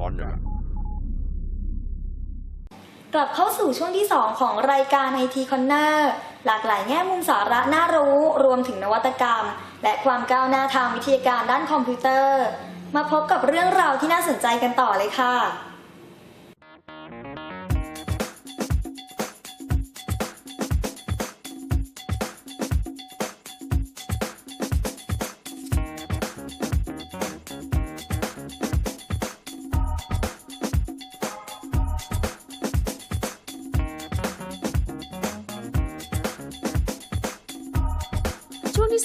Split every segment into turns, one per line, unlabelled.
ก่อนเนี่ย
กลับเข้าสู่ช่วงที่ 2 ของรายการไอทีคอนเนอร์หลากหลายแง่มุมสาระน่ารู้ รวมถึงนวัตกรรม และความก้าวหน้าทางวิทยาการด้านคอมพิวเตอร์ มาพบกับเรื่องราวที่น่าสนใจกันต่อเลยค่ะ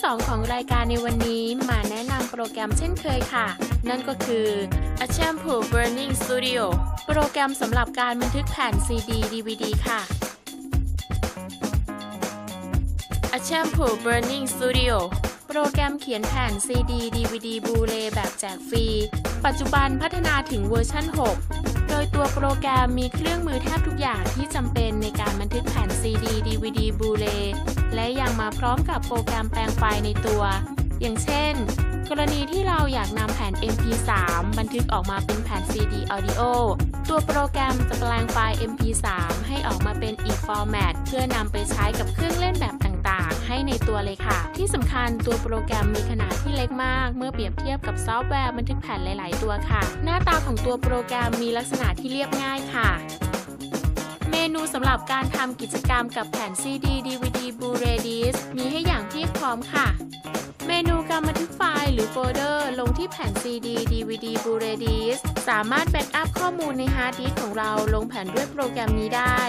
2 ของรายการในวันนี้มาแนะนำโปรแกรมเช่นเคยค่ะ นั่นก็คือ A Shampoo Burning Studio โปรแกรมสำหรับการบันทึกแผ่น CD DVD ค่ะ A Shampoo Burning Studio โปรแกรมเขียนแผ่น CD DVD Blu-ray แบบแจกฟรี ปัจจุบันพัฒนาถึงเวอร์ชัน6 โดยตัวโปรแกรมมีเครื่องมือแทบทุกอย่างที่จำเป็นในการบันทึกแผ่น CD DVD Blu-ray และยังมาพร้อมกับโปรแกรมแปลงไฟล์ในตัว อย่างเช่น กรณีที่เราอยากนำแผ่น MP3 บันทึกออกมาเป็นแผ่น CD Audio ตัวโปรแกรมจะแปลงไฟล์ MP3 ให้ออกมาเป็นอีกฟอร์แมตเพื่อนำไปใช้กับเครื่องเล่นแบบต่างๆ ให้ในตัวเลยค่ะ ที่สำคัญตัวโปรแกรมมีขนาดที่เล็กมาก เมื่อเปรียบเทียบกับซอฟต์แวร์บันทึกแผ่นหลาย ๆ ตัวค่ะ หน้าตาของตัวโปรแกรมมีลักษณะที่เรียบง่ายค่ะ สำหรับการทำกิจกรรมกับแผ่น CD DVD Blu-ray Disc มีให้อย่างเพียบพร้อมค่ะ เมนูการบันทึกไฟล์หรือโฟลเดอร์ ลงที่แผ่น CD DVD Blu-ray Disc สามารถแบ็กอัพข้อมูลในฮาร์ดดิสก์ของเราลงแผ่นด้วยโปรแกรมนี้ได้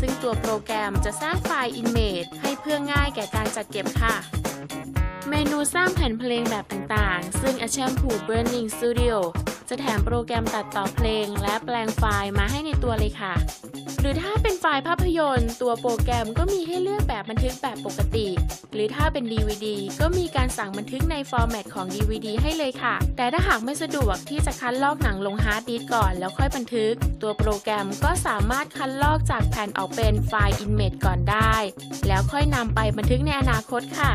ซึ่งตัวโปรแกรมจะสร้างไฟล์ Image ให้เพื่อง่ายแก่การจัดเก็บค่ะเมนูสร้างแผ่นเพลงแบบต่างๆ ซึ่ง a c h a m p o o Burning Studio จะแถมโปรแกรมตัดต่อเพลง และแปลงไฟล์มาให้ในตัวเลยค่ะ หรือถ้าเป็นไฟล์ภาพยนตร์ ตัวโปรแกรมก็มีให้เลือกแบบบันทึกแบบปกติ หรือถ้าเป็น DVD ก็มีการสั่งบันทึกในฟอร์แมตของ DVD ให้เลยค่ะ แต่ถ้าหากไม่สะดวกที่จะคัดลอกหนังลงฮาร์ดดิสก์ก่อนแล้วค่อยบันทึก ตัวโปรแกรมก็สามารถคัดลอกจากแผ่นออกเป็นไฟล์ Image ก่อนได้ แล้วค่อยนำไปบันทึกในอนาคตค่ะ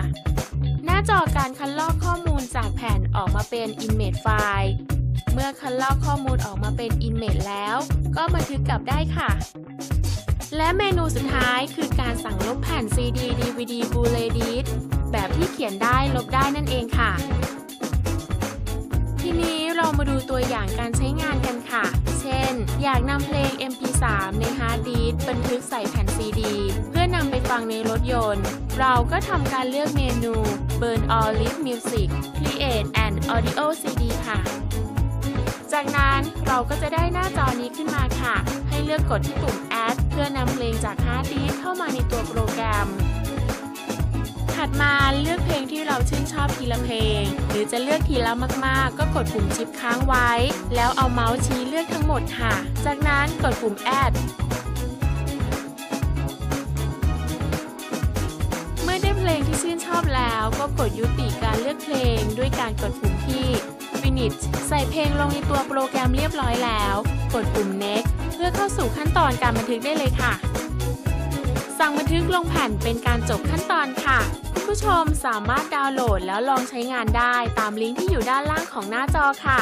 หน้าจอการคัดลอกข้อมูลจากแผ่นออกมาเป็น Image ไฟล์ เมื่อคัดลอกข้อมูลออกมาเป็น Image แล้ว ก็บันทึกกลับได้ค่ะ และเมนูสุดท้ายคือการสั่งลบแผ่น CD DVD Blu-ray Disc แบบที่เขียนได้ลบได้นั่นเองค่ะ ทีนี้เรามาดูตัวอย่างการใช้งานกันค่ะ เช่น อยากนำเพลง MP3 ในฮาร์ดดิสก์บันทึกใส่แผ่น CD เพื่อนำไปฟังในรถยนต์ เราก็ทำการเลือกเมนู Burn All Live Music Create an Audio CD ค่ะ จากนั้นเราก็จะได้หน้าจอนี้ขึ้นมาค่ะ ให้เลือกกดที่ปุ่ม Add เพื่อนำเพลงจากฮาร์ดดิสก์เข้ามาในตัวโปรแกรม ถัดมาเลือกเพลงที่เราชื่นชอบทีละเพลง หรือจะเลือกทีละมากๆ ก็กดปุ่มชิปค้างไว้ แล้วเอาเมาส์ชี้เลือกทั้งหมดค่ะ จากนั้นกดปุ่ม Add เมื่อได้เพลงที่ชื่นชอบแล้วก็กดยุติการเลือกเพลง Minutes ใส่เพลงลงในตัวโปรแกรมเรียบร้อยแล้ว กดปุ่ม Next เพื่อเข้าสู่ขั้นตอนการบันทึกได้เลยค่ะ สั่งบันทึกลงแผ่นเป็นการจบขั้นตอนค่ะ คุณผู้ชมสามารถดาวน์โหลดแล้วลองใช้งานได้ตามลิงก์ที่อยู่ด้านล่างของหน้าจอค่ะ